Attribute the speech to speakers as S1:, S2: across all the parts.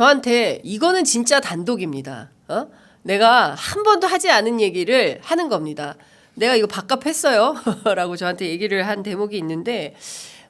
S1: 저한테 이거는 진짜 단독입니다. 어? 내가 한 번도 하지 않은 얘기를 하는 겁니다. 내가 이거 밥값했어요. 라고 저한테 얘기를 한 대목이 있는데,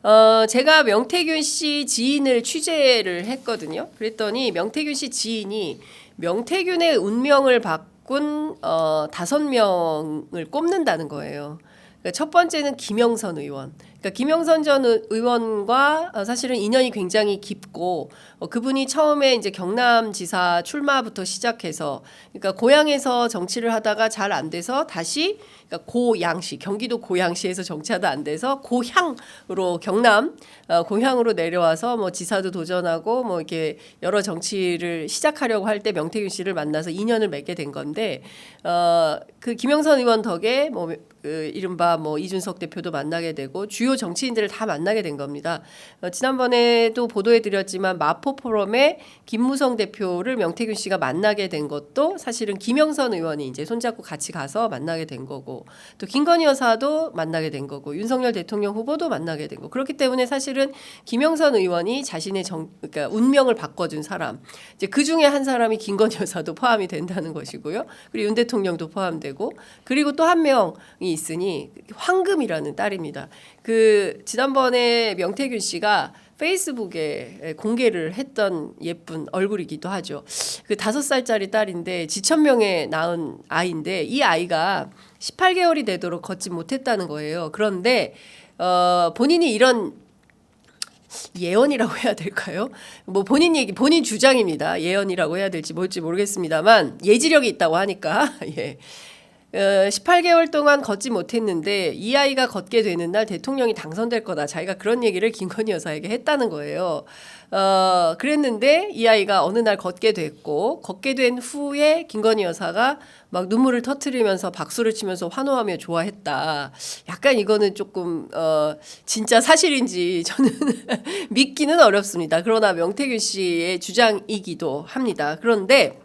S1: 어, 제가 명태균 씨 지인을 취재를 했거든요. 그랬더니 명태균 씨 지인이 명태균의 운명을 바꾼 어, 다섯 명을 꼽는다는 거예요. 그러니까 첫 번째는 김영선 의원. 그러니까 김영선 전 의- 의원과 어, 사실은 인연이 굉장히 깊고 어, 그분이 처음에 이제 경남지사 출마부터 시작해서 그러니까 고향에서 정치를 하다가 잘 안 돼서 다시 그러니까 고양시 경기도 고양시에서 정치하다 안 돼서 고향으로 경남 어, 고향으로 내려와서 뭐 지사도 도전하고 뭐 이렇게 여러 정치를 시작하려고 할 때 명태균 씨를 만나서 인연을 맺게 된 건데 어그 김영선 의원 덕에 뭐 그 이른바 뭐 이준석 대표도 만나게 되고 주요 정치인들을 다 만나게 된 겁니다. 어, 지난번에도 보도해 드렸지만 마포 포럼에 김무성 대표를 명태균 씨가 만나게 된 것도 사실은 김영선 의원이 이제 손잡고 같이 가서 만나게 된 거고 또 김건희 여사도 만나게 된 거고 윤석열 대통령 후보도 만나게 된 거. 그렇기 때문에 사실은 김영선 의원이 자신의 정 그러니까 운명을 바꿔준 사람. 이제 그 중에 한 사람이 김건희 여사도 포함이 된다는 것이고요. 그리고 윤 대통령도 포함되고 그리고 또 한 명이 있으니 황금이라는 딸입니다. 그 지난번에 명태균 씨가 페이스북에 공개를 했던 예쁜 얼굴이기도 하죠. 그 다섯 살짜리 딸인데 지천명에 낳은 아이인데 이 아이가 18개월이 되도록 걷지 못했다는 거예요. 그런데 어, 본인이 이런 예언이라고 해야 될까요? 뭐 본인 얘기, 본인 주장입니다. 예언이라고 해야 될지 뭘지 모르겠습니다만 예지력이 있다고 하니까 예. 어, 18개월 동안 걷지 못했는데 이 아이가 걷게 되는 날 대통령이 당선될 거다. 자기가 그런 얘기를 김건희 여사에게 했다는 거예요. 어, 그랬는데 이 아이가 어느 날 걷게 됐고 걷게 된 후에 김건희 여사가 막 눈물을 터트리면서 박수를 치면서 환호하며 좋아했다. 약간 이거는 조금 어, 진짜 사실인지 저는 믿기는 어렵습니다. 그러나 명태균 씨의 주장이기도 합니다. 그런데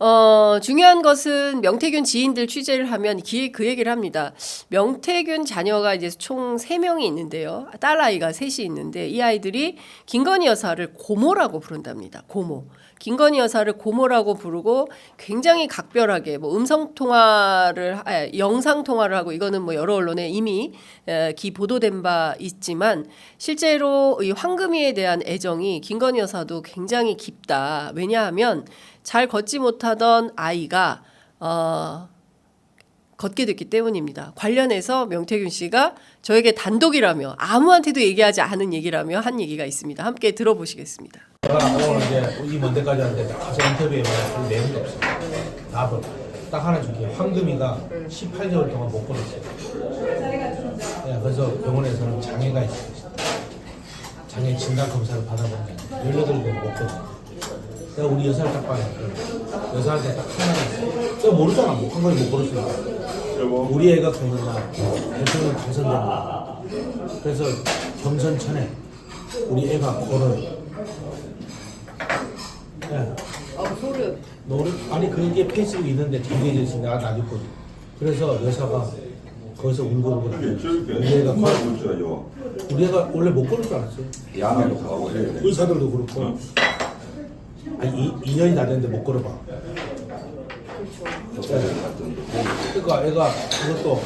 S1: 어, 중요한 것은 명태균 지인들 취재를 하면 기, 그 얘기를 합니다. 명태균 자녀가 이제 총 세명이 있는데요. 딸아이가 셋이 있는데 이 아이들이 김건희 여사를 고모라고 부른답니다. 고모. 김건희 여사를 고모라고 부르고 굉장히 각별하게 뭐 음성 통화를 아, 영상 통화를 하고 이거는 뭐 여러 언론에 이미 에, 기 보도된 바 있지만 실제로 이 황금이에 대한 애정이 김건희 여사도 굉장히 깊다. 왜냐하면 잘 걷지 못하던 아이가 어, 걷게 됐기 때문입니다. 관련해서 명태균 씨가 저에게 단독이라며 아무한테도 얘기하지 않은 얘기라며 한 얘기가 있습니다. 함께 들어보시겠습니다.
S2: 내가 오늘 이제 이 먼데까지 하는데 가서 인터뷰에 그 내용도 없어. 답을 딱 하나 줄게. 황금이가 18개월 동안 못 걸었어요. 예, 그래서 병원에서는 장애가 있어요. 장애 진단 검사를 받아보면 18개월 못 걸어. 내가 우리 여사를 딱 봐요. 여사한테 딱 있어. 내가 모르잖아. 뭐 황금이 못 걸었으니까. 우리 애가 그러는 날 대통령 당선된 날. 그래서 경선천에 우리 애가 걸어요. 예.
S1: 아, 소름.
S2: 아니 그게 페이스북에 있는데 정해져 있어 내가 놔줬거든. 그래서 여사가 거기서 울고 울고 우리 애가 걸-
S3: 요
S2: 우리 애가 원래 못 걸을 줄 알았어요.
S3: 야간도 가고.
S2: 의사들도 그렇고. 아니 이, 2년이 다 됐는데 못 걸어봐. 그러니까 애가 그것도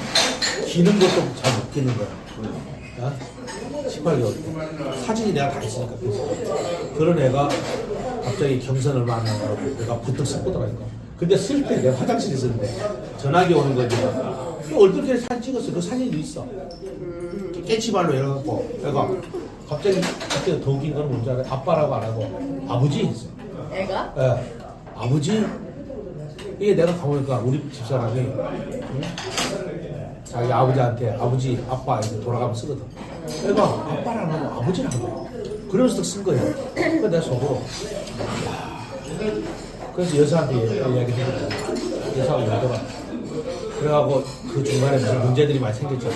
S2: 기는 것도 잘 못 기는 거야. 어? 18개월. 사진이 내가 다 있으니까 그래서. 그런 애가 갑자기 경선을 만나고 내가 부쩍 슬프더라니까. 근데 쓸 때 내가 화장실에 있었는데 전화기 오는 거지. 그 얼굴에 사진 찍었어. 그 사진도 있어. 깨치발로 이래갖고 애가 갑자기 그때 더 웃긴 건 뭔지 알아요? 아빠라고 안 하고 아버지 했어.
S1: 애가?
S2: 예, 아버지 이게 내가 가보니까 우리 집사람이 응? 자기 아버지한테 아버지 아빠 이렇게 돌아가면 쓰거든. 내가 아빠랑 하고 아버지랑 하고 그러면서 쓴 거예요. 그래서 내가 속으로 야. 그래서 여사한테 이야기 했거든. 여사가 울더라. 그래갖고 그 중간에 무슨 문제들이 많이 생겼잖아.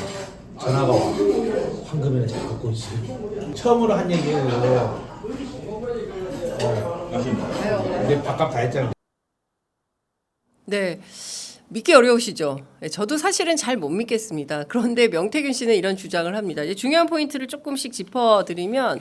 S2: 전화가 와. 황금이는 잘 갖고 있어. 처음으로 한 얘기예요. 어, 이제 밥값 다 했잖아.
S1: 네. 믿기 어려우시죠? 네, 저도 사실은 잘 못 믿겠습니다. 그런데 명태균 씨는 이런 주장을 합니다. 이제 중요한 포인트를 조금씩 짚어드리면,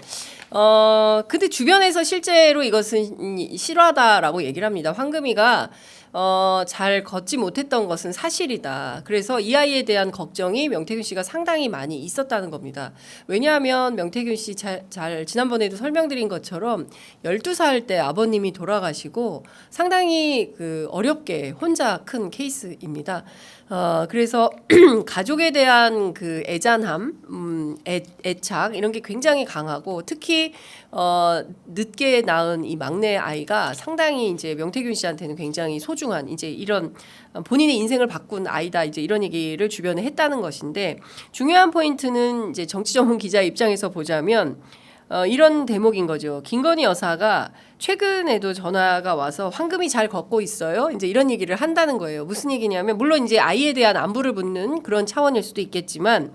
S1: 어, 근데 주변에서 실제로 이것은 실화다라고 얘기를 합니다. 황금이가 어, 잘 걷지 못했던 것은 사실이다. 그래서 이 아이에 대한 걱정이 명태균 씨가 상당히 많이 있었다는 겁니다. 왜냐하면 명태균 씨 잘, 잘 지난번에도 설명드린 것처럼 12살 때 아버님이 돌아가시고 상당히 그 어렵게 혼자 큰 케이스입니다. 어, 그래서 가족에 대한 그 애잔함, 음, 애, 애착 이런 게 굉장히 강하고 특히 어, 늦게 낳은 이 막내 아이가 상당히 이제 명태균 씨한테는 굉장히 소중한 이제 이런 본인의 인생을 바꾼 아이다 이제 이런 얘기를 주변에 했다는 것인데 중요한 포인트는 이제 정치 전문 기자 입장에서 보자면 어, 이런 대목인 거죠. 김건희 여사가 최근에도 전화가 와서 황금이 잘 걷고 있어요. 이제 이런 얘기를 한다는 거예요. 무슨 얘기냐면 물론 이제 아이에 대한 안부를 묻는 그런 차원일 수도 있겠지만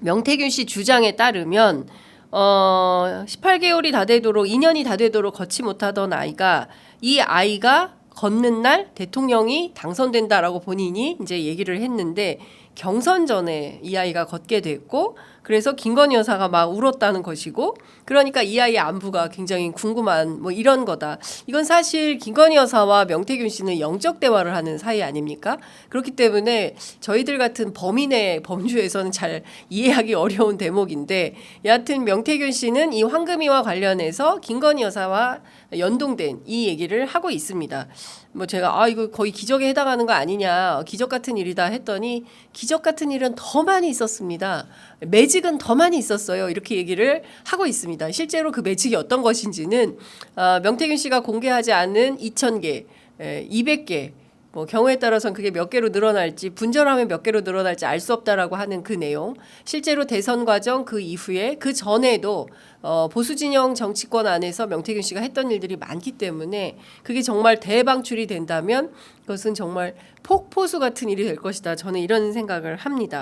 S1: 명태균 씨 주장에 따르면 어 18개월이 다 되도록 2년이 다 되도록 걷지 못하던 아이가 이 아이가 걷는 날 대통령이 당선된다라고 본인이 이제 얘기를 했는데 경선 전에 이 아이가 걷게 됐고 그래서 김건희 여사가 막 울었다는 것이고 그러니까 이 아이의 안부가 굉장히 궁금한 뭐 이런 거다. 이건 사실 김건희 여사와 명태균 씨는 영적 대화를 하는 사이 아닙니까? 그렇기 때문에 저희들 같은 범인의 범주에서는 잘 이해하기 어려운 대목인데 여하튼 명태균 씨는 이 황금이와 관련해서 김건희 여사와 연동된 이 얘기를 하고 있습니다. 뭐 제가 아 이거 거의 기적에 해당하는 거 아니냐 기적 같은 일이다 했더니 기적 같은 일은 더 많이 있었습니다. 매 직은 더 많이 있었어요. 이렇게 얘기를 하고 있습니다. 실제로 그 매직이 어떤 것인지는 어, 명태균 씨가 공개하지 않은 2,000개, 에, 200개 뭐 경우에 따라서는 그게 몇 개로 늘어날지 분절하면 몇 개로 늘어날지 알 수 없다라고 하는 그 내용 실제로 대선 과정 그 이후에 그 전에도 어, 보수 진영 정치권 안에서 명태균 씨가 했던 일들이 많기 때문에 그게 정말 대방출이 된다면 그것은 정말 폭포수 같은 일이 될 것이다 저는 이런 생각을 합니다.